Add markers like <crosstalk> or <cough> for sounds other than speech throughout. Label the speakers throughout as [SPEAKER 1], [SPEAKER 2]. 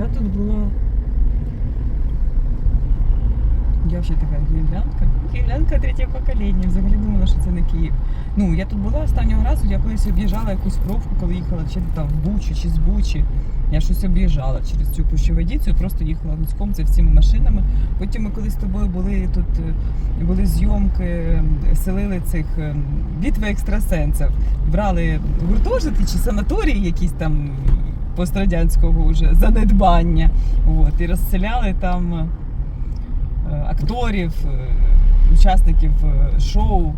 [SPEAKER 1] Я тут була. Я ще така київлянка. Київлянка третє покоління. Взагалі думала, що це не Київ. Ну, я тут була останнього разу, я колись об'їжджала якусь пробку, коли їхала чи там в Бучу чи з Бучі. Я щось об'їжджала через цю пущеводицю, просто їхала гуськом це всіми машинами. Потім ми колись з тобою були тут, е, були зйомки, е, селили цих е, бітви екстрасенсів. Брали гуртожитки чи санаторії якісь там пострадянського вже занедбання. От, і розселяли там е, акторів, е, учасників е, шоу.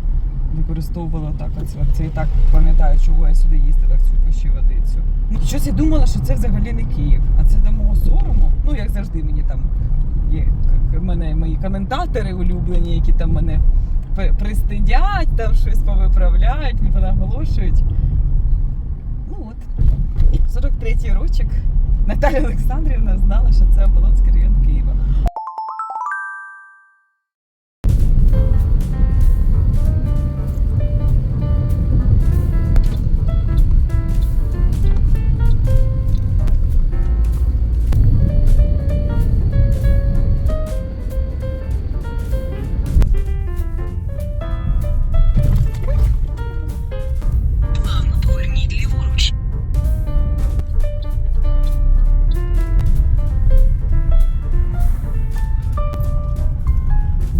[SPEAKER 1] Використовувала так. Оце, це і так пам'ятаю, чого я сюди їздила цю пощеводицю. Ну, щось я думала, що це взагалі не Київ, а це до мого сорому. Ну, як завжди, мені там є мене мої коментатори улюблені, які там мене пристидять, там щось повиправляють, от, 43-й рочок. Наталя Олександрівна знала, що це Оболонський район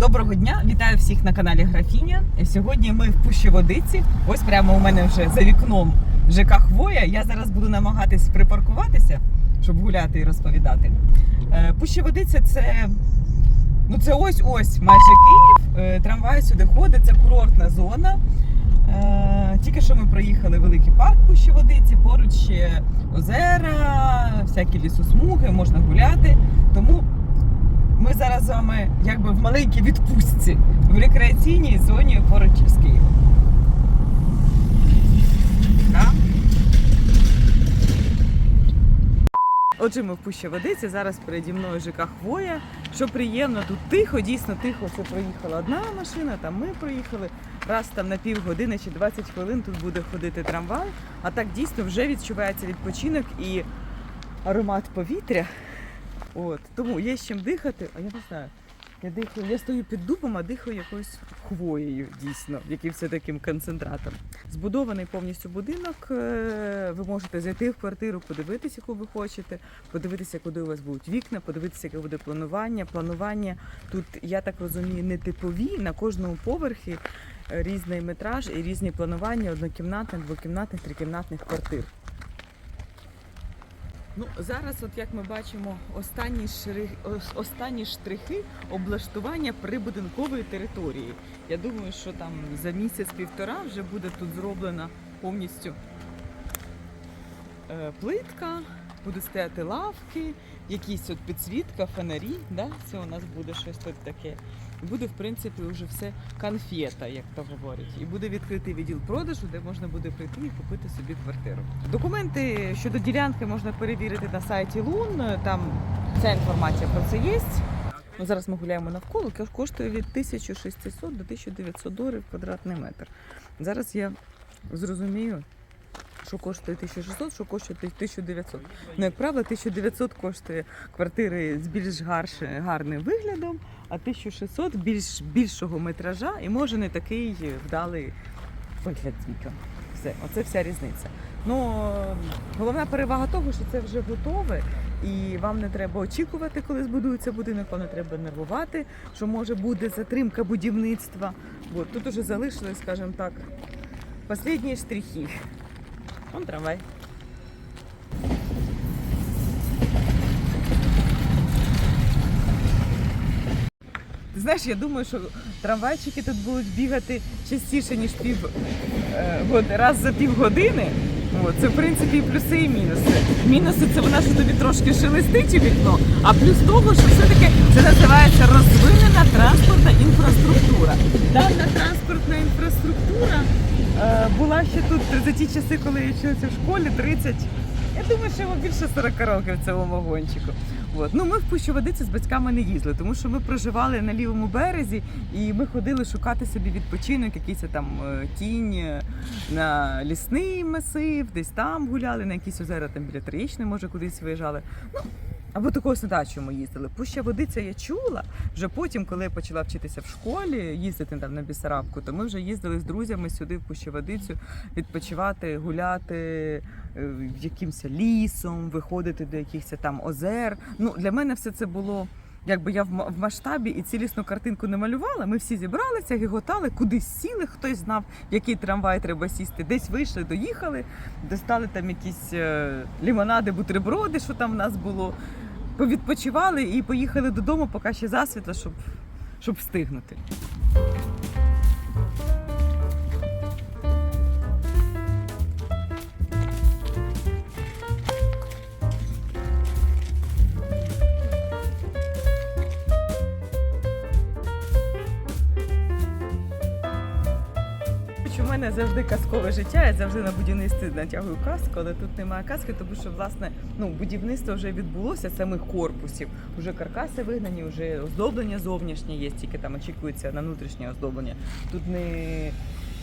[SPEAKER 1] Доброго дня, вітаю всіх на каналі Графіня. Сьогодні ми в Пущеводиці. Ось прямо у мене вже за вікном ЖК Хвоя. Я зараз буду намагатись припаркуватися, щоб гуляти і розповідати. Е, Пущеводиця це. Ну, це ось ось майже Київ. Е, Трамвай сюди ходить, це курортна зона. Е, Тільки що ми проїхали великий парк Пущеводиці, поруч ще озера, всякі лісосмуги, можна гуляти. Тому ми зараз з вами якби в маленькій відпустці в рекреаційній зоні поруч з Києвом. Отже, ми в Пущеводиці, зараз переді мною ЖК Хвоя. Що приємно, тут тихо, дійсно тихо. Це проїхала одна машина, там ми проїхали. Раз там на півгодини чи 20 хвилин тут буде ходити трамвай. А так дійсно вже відчувається відпочинок і аромат повітря. От, тому є з чим дихати, а я не знаю. Я дихаю, я стою під дубом, а дихаю якоюсь хвоєю, дійсно, якимось таким концентратом. Збудований повністю будинок. е, Ви можете зайти в квартиру, подивитися, яку ви хочете, подивитися, куди у вас будуть вікна, подивитися, яке буде планування. Планування тут, я так розумію, не типові. На кожному поверхі е, різний метраж і різні планування однокімнатних, двокімнатних, трикімнатних квартир. Ну, зараз, от як ми бачимо, останні, шри... останні штрихи облаштування прибудинкової території. Я думаю, що там за місяць-півтора вже буде тут зроблена повністю е, плитка, будуть стояти лавки, якісь от підсвітка, фонарі. Да? Це у нас буде щось тут таке. Буде, в принципі, вже все конфета, як то говорять. І буде відкритий відділ продажу, де можна буде прийти і купити собі квартиру. Документи щодо ділянки можна перевірити на сайті Лун. Там вся інформація про це є. Ну, зараз ми гуляємо навколо, коштує від 1600 до 1900 доларів квадратний метр. Зараз я зрозумію, що коштує 1600, що коштує 1900. Ну, як правило, 1900 коштує квартири з більш гарним виглядом, а 1600 більш більшого метража і може не такий вдалий вигляд з. Все, оце вся різниця. Ну головна перевага того, що це вже готове, і вам не треба очікувати, коли збудується будинок, вам не треба нервувати, що може буде затримка будівництва. От, тут уже залишились, скажімо так, останні штрихи. Вон трамвай. Знаєш, я думаю, що трамвайчики тут будуть бігати частіше, ніж пів е, раз за півгодини. Це в принципі і плюси, і мінуси. Мінуси це вона що тобі трошки шелестить у вікно, а плюс того, що все-таки це називається розвинена транспортна інфраструктура. Дана транспортна інфраструктура е, була ще тут за ті часи, коли я вчилася в школі, 30. Я думаю, що йому більше 40 років цьому вагончику. От. Ну, ми в Пущоводиці з батьками не їздили, тому що ми проживали на лівому березі і ми ходили шукати собі відпочинок, якийсь там е, тінь е, на лісний масив, десь там гуляли, на якісь озера там біля Троєчни, може, кудись виїжджали. Ну, Або такого дачу ми їздили. Пуща водиця я чула. Вже потім, коли я почала вчитися в школі, їздити там на Бісарабку, то ми вже їздили з друзями сюди в Пущеводицю відпочивати, гуляти е, якимось лісом, виходити до якихось там озер. Ну, для мене все це було. Якби я в ма- масштабі і цілісну картинку не малювала, ми всі зібралися, гіготали, кудись сіли, хтось знав, який трамвай треба сісти. Десь вийшли, доїхали, достали там якісь е, лімонади, бутерброди, що там в нас було. Повідпочивали і поїхали додому, поки ще засвітло, щоб, щоб встигнути. Завжди казкове життя, я завжди на будівництві натягую каску, але тут немає каски, тому що власне ну, будівництво вже відбулося самих корпусів. Уже каркаси вигнані, вже оздоблення зовнішнє є, тільки там очікується на внутрішнє оздоблення. Тут не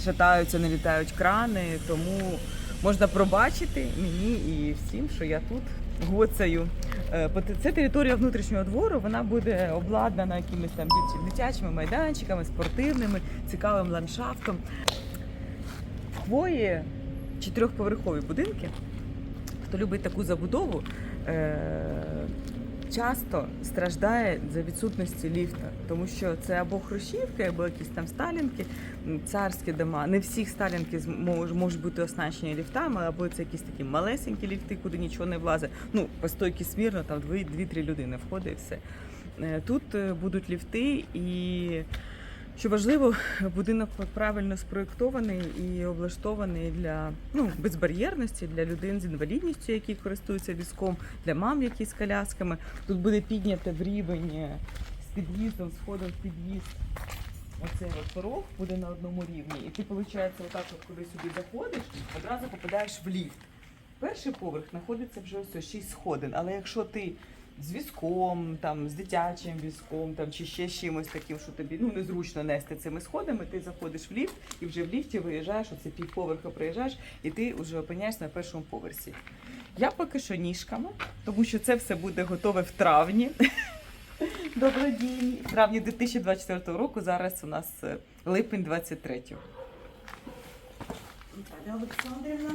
[SPEAKER 1] шатаються, не літають крани, тому можна пробачити мені і всім, що я тут гоцаю. Е, Це територія внутрішнього двору, вона буде обладнана якимись там дитячими майданчиками, спортивними, цікавим ландшафтом. В Хвої чотирьохповерхові будинки. Хто любить таку забудову, е- часто страждає за відсутності ліфта, тому що це або хрущівки, або якісь там сталінки, царські дома. Не всіх сталінки можуть бути оснащені ліфтами, або це якісь такі малесенькі ліфти, куди нічого не влазить. Ну, по стойки смірно, там дві- дві-три людини входить і все. Е, Тут е, будуть ліфти і. Що важливо, будинок правильно спроєктований і облаштований для ну, безбар'єрності, для людей з інвалідністю, які користуються візком, для мам, які з колясками. Тут буде піднято в рівень е, з під'їздом, з входом в під'їзд. Оцей от порог буде на одному рівні. І ти, виходить, отак, от, коли сюди заходиш, одразу попадаєш в ліфт. Перший поверх знаходиться вже ось 6 сходин. Але якщо ти з візком, там, з дитячим візком, там, чи ще чимось таким, що тобі ну, незручно нести цими сходами, ти заходиш в ліфт і вже в ліфті виїжджаєш, оце півповерха приїжджаєш, і ти вже опиняєшся на першому поверсі. Я поки що ніжками, тому що це все буде готове в травні. <laughs> Добродійні. В травні 2024 року, зараз у нас е, липень 23-го. Наталя Олександрівна.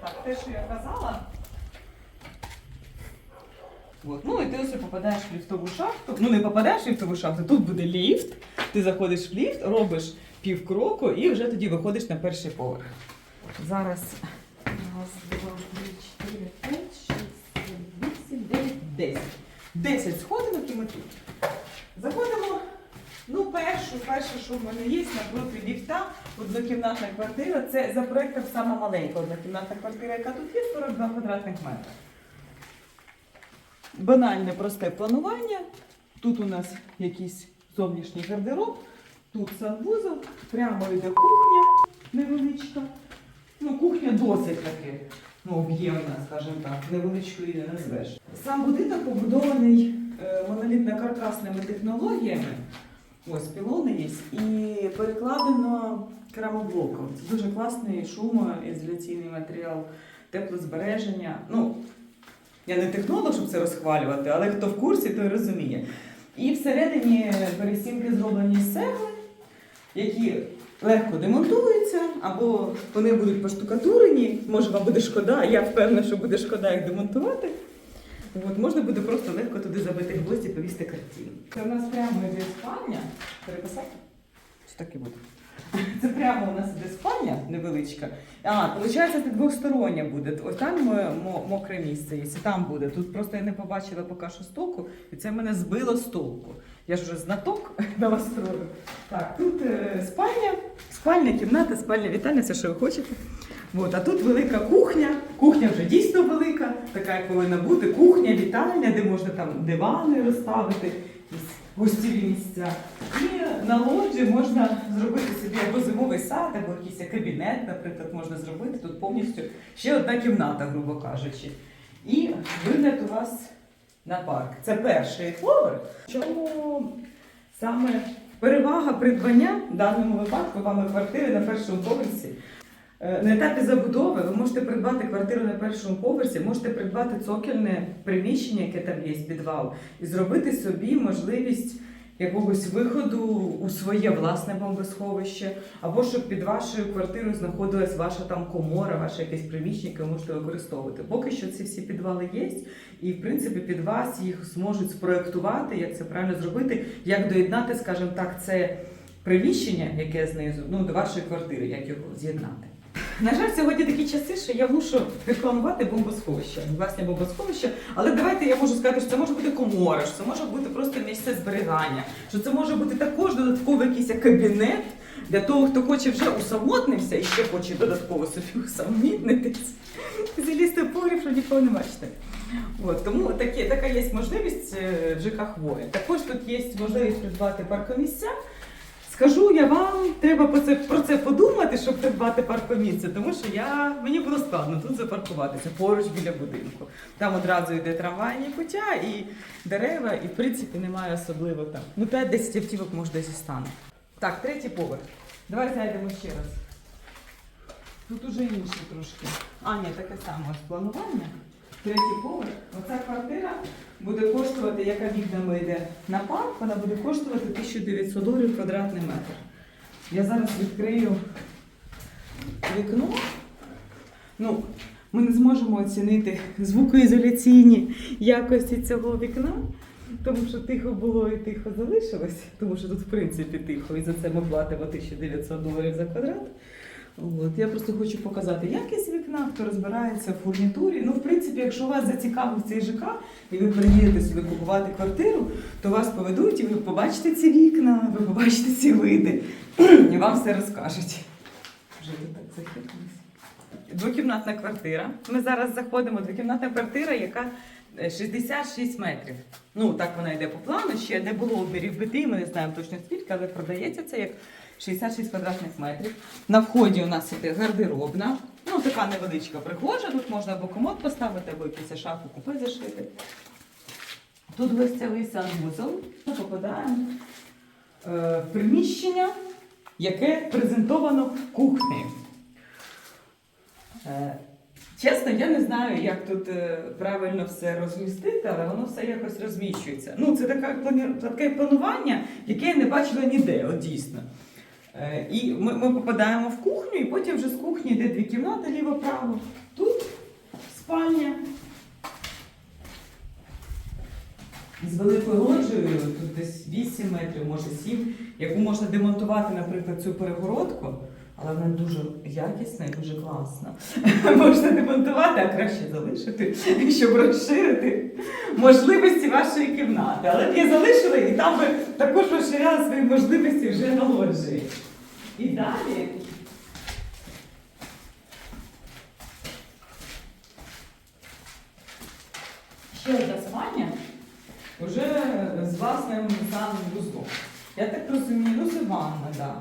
[SPEAKER 1] Так, те, що я казала. От. Ну і ти ось попадаєш в ліфтову шахту. Ну не попадаєш в ліфтову шахту, тут буде ліфт. Ти заходиш в ліфт, робиш півкроку і вже тоді виходиш на перший поверх. Зараз раз, два, три, чотири, п'ять, шість, сім, вісім, дев'ять, десять. Десять сходинок і ми тут. Заходимо. Ну, першу, перше, що в мене є, напроти ліфта, однокімнатна квартира. Це за проектом сама маленька однокімнатна квартира, яка тут є 42 квадратних метри. Банальне просте планування. Тут у нас якийсь зовнішній гардероб, тут санвузол, прямо йде кухня невеличка. Ну, кухня досить таки ну, об'ємна, скажімо так, невеличкою не назвеш. Сам будинок побудований е, монолітно-каркасними технологіями. Ось пілони є. І перекладено керамоблоком. Це дуже класний шумоізоляційний матеріал, теплозбереження. Ну, я не технолог, щоб це розхвалювати, але хто в курсі, той розуміє. І всередині перестінки зроблені з цегли, які легко демонтуються, або вони будуть поштукатурені. Може, вам буде шкода, я впевнена, що буде шкода їх демонтувати. От, можна буде просто легко туди забити гвозді, повісти картину. Це у нас прямо йде спальня. Переписати? Чи так і буде? Це прямо у нас іде спальня невеличка. А, виходить, це двостороння буде. Ось там мо- мокре місце є, там буде. Тут просто я не побачила поки що з толку, і це мене збило з толку. Я ж вже знаток <laughs> новострою. Так, тут е, спальня, спальня, кімната, спальня, вітальня, все, що ви хочете. От, а тут велика кухня. Кухня вже дійсно велика, така як повинна бути. Кухня, вітальня, де можна там дивани розставити, якісь гостєві місця. І на лоджі можна зробити собі або зимовий сад, або якийсь кабінет, наприклад, можна зробити. Тут повністю ще одна кімната, грубо кажучи. І вигляд у вас на парк. Це перший поверх. Чому саме перевага придбання в даному випадку вами квартири на першому поверсі? Е, На етапі забудови ви можете придбати квартиру на першому поверсі, можете придбати цокільне приміщення, яке там є, підвал, і зробити собі можливість якогось виходу у своє власне бомбосховище, або щоб під вашою квартирою знаходилась ваша там комора, ваше якесь приміщення, яке ви можете використовувати. Поки що ці всі підвали є, і в принципі під вас їх зможуть спроектувати, як це правильно зробити, як доєднати, скажімо так, це приміщення, яке знизу, ну до вашої квартири, як його з'єднати. На жаль, сьогодні такі часи, що я мушу рекламувати бомбосховище, власне бомбосховище. Але давайте я можу сказати, що це може бути комора, що це може бути просто місце зберігання, що це може бути також додатковий якийсь кабінет для того, хто хоче вже усамотнився і ще хоче додатково собі усамітнитись. Залізти в погріб, щоб нікого не бачити. От, тому такі, така є можливість е, в ЖК Хвоя. Також тут є можливість придбати паркомісця. Скажу я вам, треба про це, про це подумати, щоб придбати паркомісце, тому що я, мені було складно тут запаркуватися поруч біля будинку. Там одразу йде трамвайні путя і дерева, і в принципі немає особливо там. Ну, 5-10 автівок може десь і стане. Так, третій поверх. Давай зайдемо ще раз. Тут уже інше трошки. А, ні, таке саме планування. Третій поверх. Оця квартира буде коштувати, яка вікнами йде на парк, вона буде коштувати 1900 доларів квадратний метр. Я зараз відкрию вікно. Ну, ми не зможемо оцінити звукоізоляційні якості цього вікна, тому що тихо було і тихо залишилось, тому що тут, в принципі, тихо, і за це ми платимо 1900 доларів за квадрат. От, я просто хочу показати якість вікна, хто розбирається в фурнітурі. Ну, в принципі, якщо вас зацікавив цей ЖК, і ви приїдете сюди купувати квартиру, то вас поведуть, і ви побачите ці вікна, ви побачите ці види, і вам все розкажуть. Вже ви так захитались. Двокімнатна квартира. Ми зараз заходимо. Двокімнатна квартира, яка е, 66 метрів. Ну, так вона йде по плану. Ще не було обмірів бити, ми не знаємо точно скільки, але продається це як 66 квадратних метрів. На вході у нас іде гардеробна. Ну, така невеличка прихожа. Тут можна або комод поставити, або якусь шафу купи зашити. Тут гостєвий санвузол. Ми попадаємо е, в приміщення, яке презентовано кухнею. Е, Чесно, я не знаю, як тут е, правильно все розмістити, але воно все якось розміщується. Ну, це таке планування, яке я не бачила ніде, от дійсно. Е, І ми, ми попадаємо в кухню, і потім вже з кухні йде дві кімнати ліво-право. Тут спальня. З великою лоджією, тут десь 8 метрів, може 7, яку можна демонтувати, наприклад, цю перегородку, але вона дуже якісна і дуже класна. <laughs> Можна демонтувати, а краще залишити, щоб розширити можливості вашої кімнати. Але б я залишила і там би також розширяла свої можливості вже на лоджії. І далі. Ще одна спальня вже з власним санвузлом. Я так розумію, ну це ванна, да.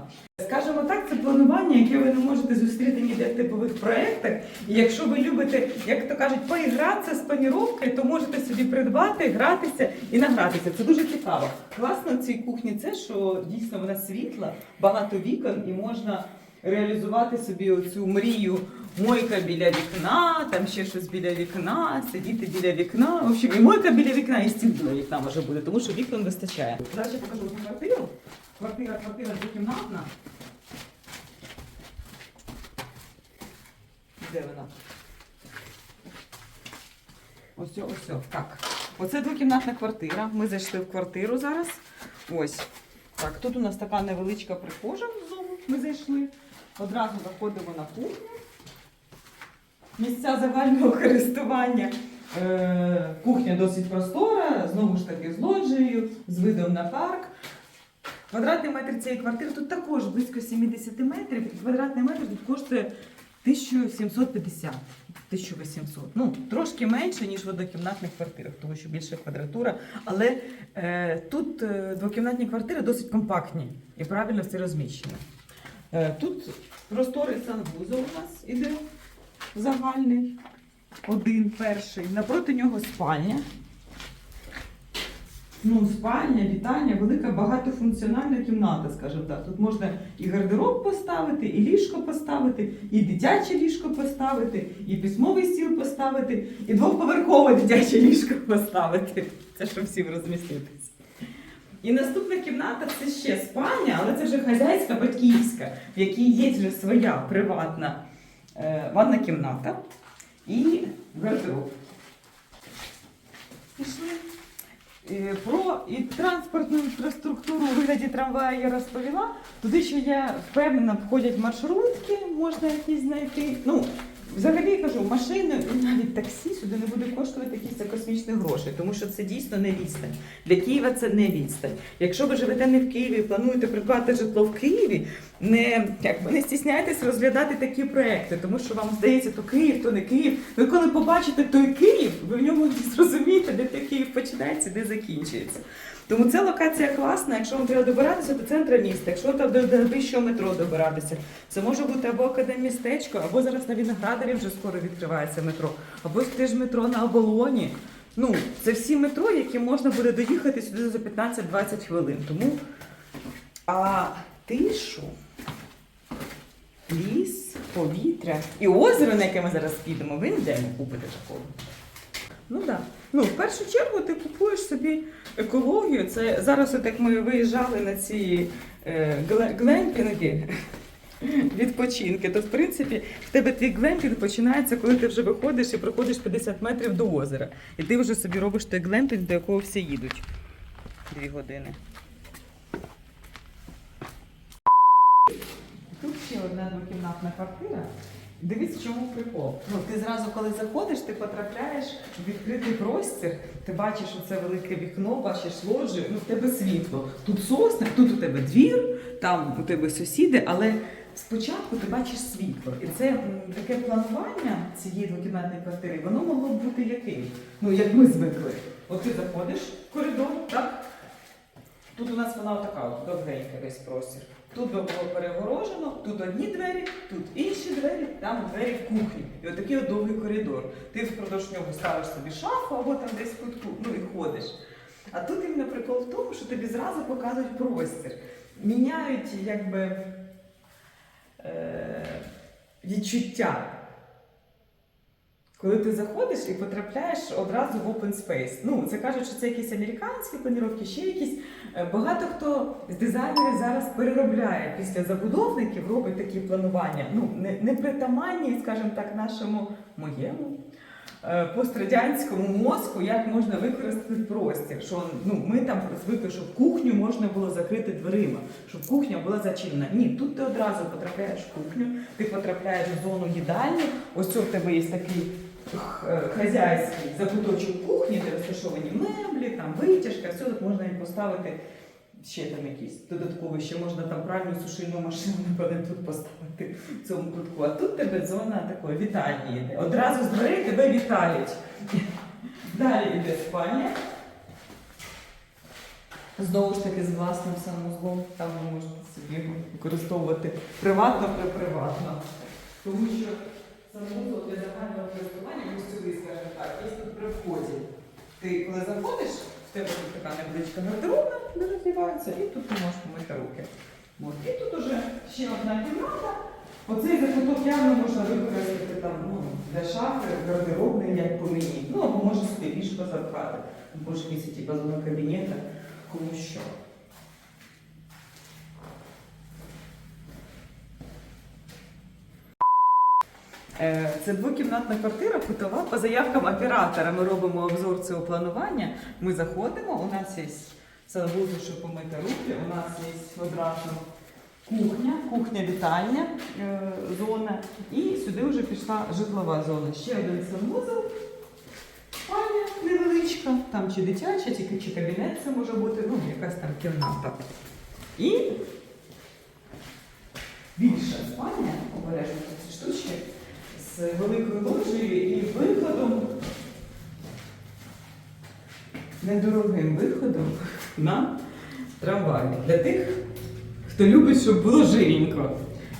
[SPEAKER 1] Скажімо так, це планування, яке ви не можете зустріти ніде в типових проєктах. І якщо ви любите, як то кажуть, поігратися з паніровкою, то можете собі придбати, гратися і награтися. Це дуже цікаво. Класно в цій кухні це, що дійсно вона світла, багато вікон і можна реалізувати собі оцю мрію мойка біля вікна, там ще щось біля вікна, сидіти біля вікна. В общем, і мойка біля вікна, і стіл біля вікна може бути, тому що вікон вистачає. Зараз я покажу квартиру. Квартира, квартира двокімнатна. Де вона? Ось, ось, ось. Так. Оце двокімнатна квартира. Ми зайшли в квартиру зараз. Ось. Так, тут у нас така невеличка прихожа внизу. Ми зайшли. Одразу заходимо на кухню. Місця загального користування. Е, кухня досить простора, знову ж таки з лоджією, з видом на парк. Квадратний метр цієї квартири тут також близько 70 метрів. Квадратний метр тут коштує 1750. 1800. Ну, трошки менше, ніж в однокімнатних квартирах, тому що більше квадратура. Але е, тут е, двокімнатні квартири досить компактні і правильно все розміщено. Е, тут просторий санвузол у нас іде загальний. Один перший. Напроти нього спальня. Ну, спальня, вітальня, велика багатофункціональна кімната, скажімо так. Тут можна і гардероб поставити, і ліжко поставити, і дитяче ліжко поставити, і письмовий стіл поставити, і двоповерхове дитяче ліжко поставити. Це щоб всім розміститись. І наступна кімната це ще спальня, але це вже хазяйська батьківська, в якій є вже своя приватна е, ванна кімната і гардероб. Пішли. Е, Про і транспортну інфраструктуру у вигляді трамвая я розповіла. Туди ще я впевнена, входять маршрутки, можна якісь знайти. Ну, взагалі я кажу, машини навіть таксі сюди не буде коштувати якісь космічні гроші, тому що це дійсно не відстань. Для Києва це не відстань. Якщо ви живете не в Києві і плануєте придбати житло в Києві, не, якби, не стісняйтесь розглядати такі проекти, тому що вам здається, то Київ, то не Київ. Ви коли побачите той Київ, ви в ньому <laughs> зрозумієте, де той Київ починається, де закінчується. Тому ця локація класна. Якщо вам треба добиратися до центру міста, якщо треба до вищого метро добиратися, це може бути або академмістечко, або зараз на Віноградарі вже скоро відкривається метро, або теж метро на оболоні. Ну, це всі метро, які можна буде доїхати сюди за 15-20 хвилин. Тому а тишу, ліс, повітря і озеро, на яке ми зараз підемо, ви ніде не купите такого. Ну так. Да. Ну, в першу чергу ти купуєш собі екологію. Це зараз, от як ми виїжджали на ці е, гле- глемпінги. Відпочинки, то в принципі в тебе твій глемпінг починається, коли ти вже виходиш і проходиш 50 метрів до озера. І ти вже собі робиш той глемпінг, до якого всі їдуть. Дві години. Тут ще одна двокімнатна квартира. Дивись, в чому прикол. Ну, ти зразу, коли заходиш, ти потрапляєш в відкритий простір, ти бачиш оце велике вікно, бачиш лоджію, ну в тебе світло. Тут сосни, тут у тебе двір, там у тебе сусіди, але спочатку ти бачиш світло. І це таке планування цієї двокімнатної квартири, воно могло б бути яким? Ну, як ми звикли. От ти заходиш в коридор, так? Тут у нас вона така довгенька весь простір. Тут було перегорожено, тут одні двері, тут інші двері, там двері в кухні. І отакий от довгий коридор. Ти впродовж нього ставиш собі шафу або там десь в кутку, ну і ходиш. А тут іменно прикол в тому, що тобі зразу показують простір. Міняють якби відчуття. Коли ти заходиш і потрапляєш одразу в open space. Ну, це кажуть, що це якісь американські планіровки, ще якісь. Е, Багато хто з дизайнерів зараз переробляє після забудовників, робить такі планування. Ну, не, не притаманні, скажімо так, нашому моєму е, пострадянському мозку, як можна використати простір. Що ну, ми там звикли, що кухню можна було закрити дверима, щоб кухня була зачинена. Ні, тут ти одразу потрапляєш в кухню, ти потрапляєш в зону їдальні. Ось це в тебе є такий е, хазяйський закуточок кухні, де розташовані меблі, там витяжка, все тут можна і поставити. Ще там якісь додаткові, ще можна там пральну сушильну машину <laughs> напевне, тут поставити в цьому кутку. А тут тебе зона такої вітальні йде. Одразу з дверей тебе вітають. <laughs> Далі йде спальня. Знову ж таки з власним санузлом. Там можете собі використовувати приватно приватно. Тому що санузол для загального користування гостьовий, скажімо так, є тут при вході. Ти коли заходиш, в така невеличка гардеробна, де роздіваються, і тут ти можеш помити руки. От. І тут уже ще одна кімната. Оцей закуток явно можна використати там, ну, для шафи, гардеробної, як по мені. Ну, або може собі ліжко запхати. Або ж місяці типу зона кабінета, кому що. Е, Це двокімнатна квартира, кутова. По заявкам оператора ми робимо обзор цього планування. Ми заходимо, у нас є санвузол, щоб помити руки, у нас є одразу кухня, кухня-вітальня е, зона. І сюди вже пішла житлова зона. Ще один санвузол. Спальня невеличка, там чи дитяча, чи, чи кабінет це може бути, ну, якась там кімната. І більша спальня, обережно ці штучки, з великою ложею і виходом, недорогим виходом на трамвай. Для тих, хто любить, щоб було живенько.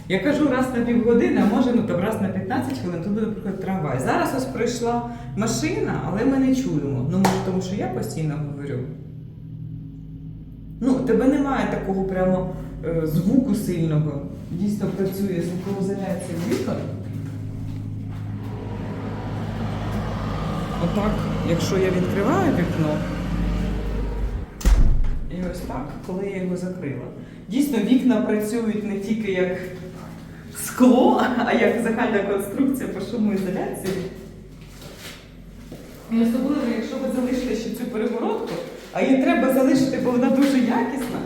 [SPEAKER 1] Я кажу раз на півгодини, а може ну, там раз на 15 хвилин, тут буде приходити трамвай. Зараз ось прийшла машина, але ми не чуємо. Ну, тому що я постійно говорю. Ну, тебе немає такого прямо е, звуку сильного. Дійсно працює звукоізоляція вікон. Отак, якщо я відкриваю вікно, і ось так, коли я його закрила. Дійсно, вікна працюють не тільки як скло, а як загальна конструкція по шумоізоляції. І особливо, якщо ви залишите ще цю перегородку, а її треба залишити, бо вона дуже якісна,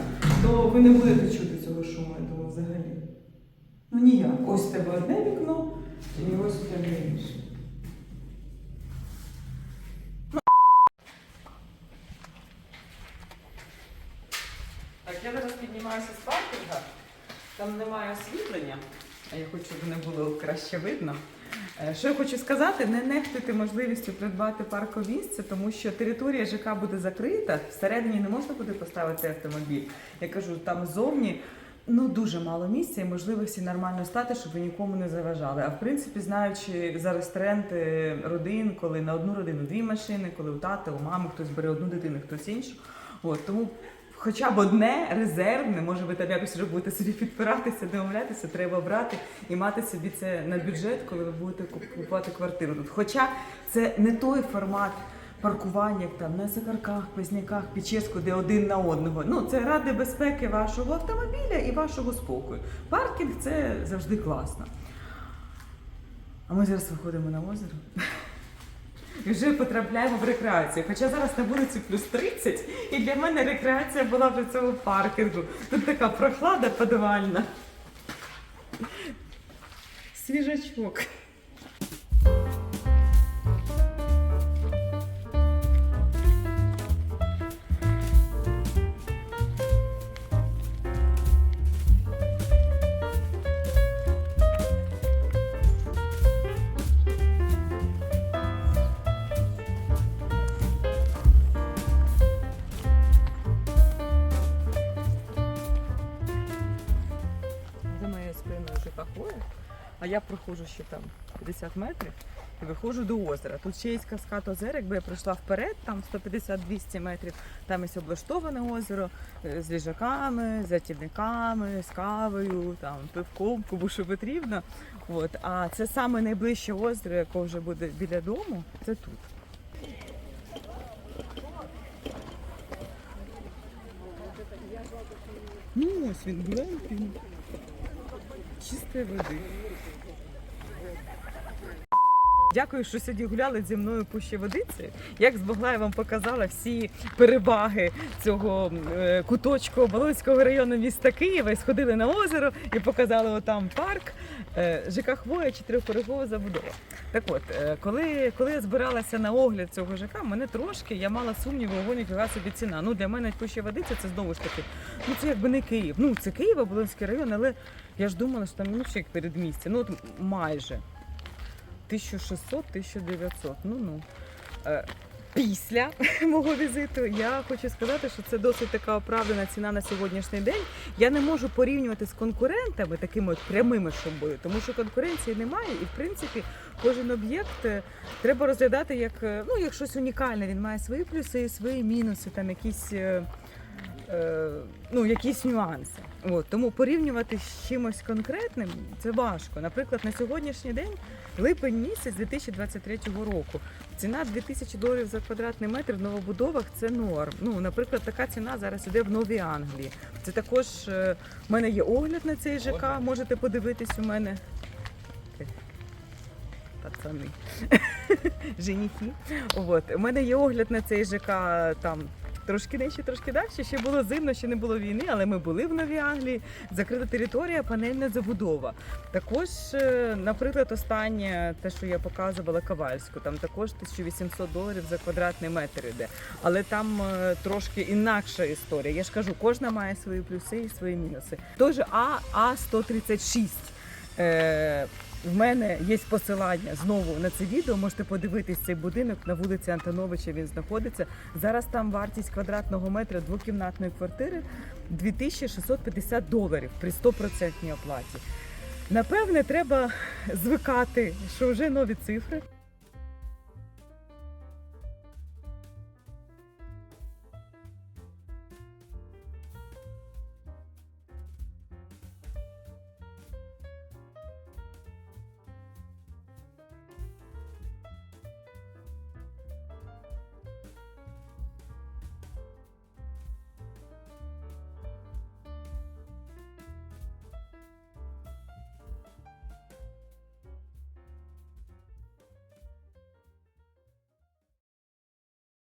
[SPEAKER 1] то ви не будете чути цього шуму, я думаю, взагалі. Ну ніяк. Ось тебе одне вікно, і ось тебе інше. Я зараз піднімаюся з паркінга. Там немає освітлення, а я хочу, щоб не було краще видно. Е, Що я хочу сказати, не нехтуйте можливістю придбати паркове місце, тому що територія ЖК буде закрита, всередині не можна буде поставити автомобіль. Я кажу, там зовні ну дуже мало місця і можливості нормально стати, щоб ви нікому не заважали. А в принципі, знаючи зараз тренд е, родин, коли на одну родину дві машини, коли у тата, у мами хтось бере одну дитину, хтось іншу. От тому хоча б одне резервне, може ви там якось вже будете собі підпиратися, домовлятися, треба брати і мати собі це на бюджет, коли ви будете купувати квартиру тут. Хоча це не той формат. Паркування як там на сакарках, пезняках, Печерську, де один на одного. Ну це ради безпеки вашого автомобіля і вашого спокою. Паркінг це завжди класно. А ми зараз виходимо на озеро. І вже потрапляємо в рекреацію. Хоча зараз на вулиці плюс 30, і для мене рекреація була вже цього паркінгу. Тут така прохлада подвальна. Свіжачок. Спиною а я проходжу ще там 50 метрів і виходжу до озера. Тут ще є каскад озер, якби я пройшла вперед, там 150-200 метрів, там є облаштоване озеро е, з ліжаками, з рятівниками, з кавою, там, пивком, кому що потрібно. От. А це саме найближче озеро, яке вже буде біля дому, це тут. Ну ось він глемпінг. Чистої води. Дякую, що сьогодні гуляли зі мною пуще водиці. Як змогла, я вам показала всі переваги цього е, куточку Оболонського району міста Києва. І сходили на озеро і показали отам парк. Е, ЖК Хвоя, чотирьохпорогова забудова. Так от, е, коли, коли я збиралася на огляд цього ЖК, мене трошки я мала сумніви, ого, ніфіга собі ціна. Ну для мене пуще водиця це знову ж таки. Ну це якби не Київ. Ну це Київ, Оболонський район, але я ж думала, що там ну, ще як передмістя. Ну от майже. 1600-1900. Ну ну. Е, Після <laughs> мого візиту я хочу сказати, що це досить така оправдана ціна на сьогоднішній день. Я не можу порівнювати з конкурентами, такими от прямими, що були, тому що конкуренції немає, і в принципі кожен об'єкт е, треба розглядати як, е, ну, як щось унікальне. Він має свої плюси і свої мінуси, там якісь. Ну, якісь нюанси. От, тому порівнювати з чимось конкретним це важко. Наприклад, на сьогоднішній день липень місяць 2023 року. Ціна 2000 доларів за квадратний метр в новобудовах це норм. Ну, наприклад, така ціна зараз іде в Новій Англії. Це також е, в мене є огляд на цей ЖК. Можете подивитись у мене. Е, Пацани. <laughs> Женихи. От. У мене є огляд на цей ЖК там. Трошки нижче, трошки далі. Ще було зимно, ще не було війни, але ми були в Новій Англії. Закрита територія, панельна забудова. Також, е, наприклад, останнє, те, що я показувала Ковальську, там також 1800 доларів за квадратний метр іде. Але там е, трошки інакша історія. Я ж кажу, кожна має свої плюси і свої мінуси. Той же А, А136. В мене є посилання знову на це відео. Можете подивитись цей будинок на вулиці Антоновича. Він знаходиться. Зараз там вартість квадратного метра двокімнатної квартири 2650 доларів при 100% оплаті. Напевне, треба звикати, що вже нові цифри.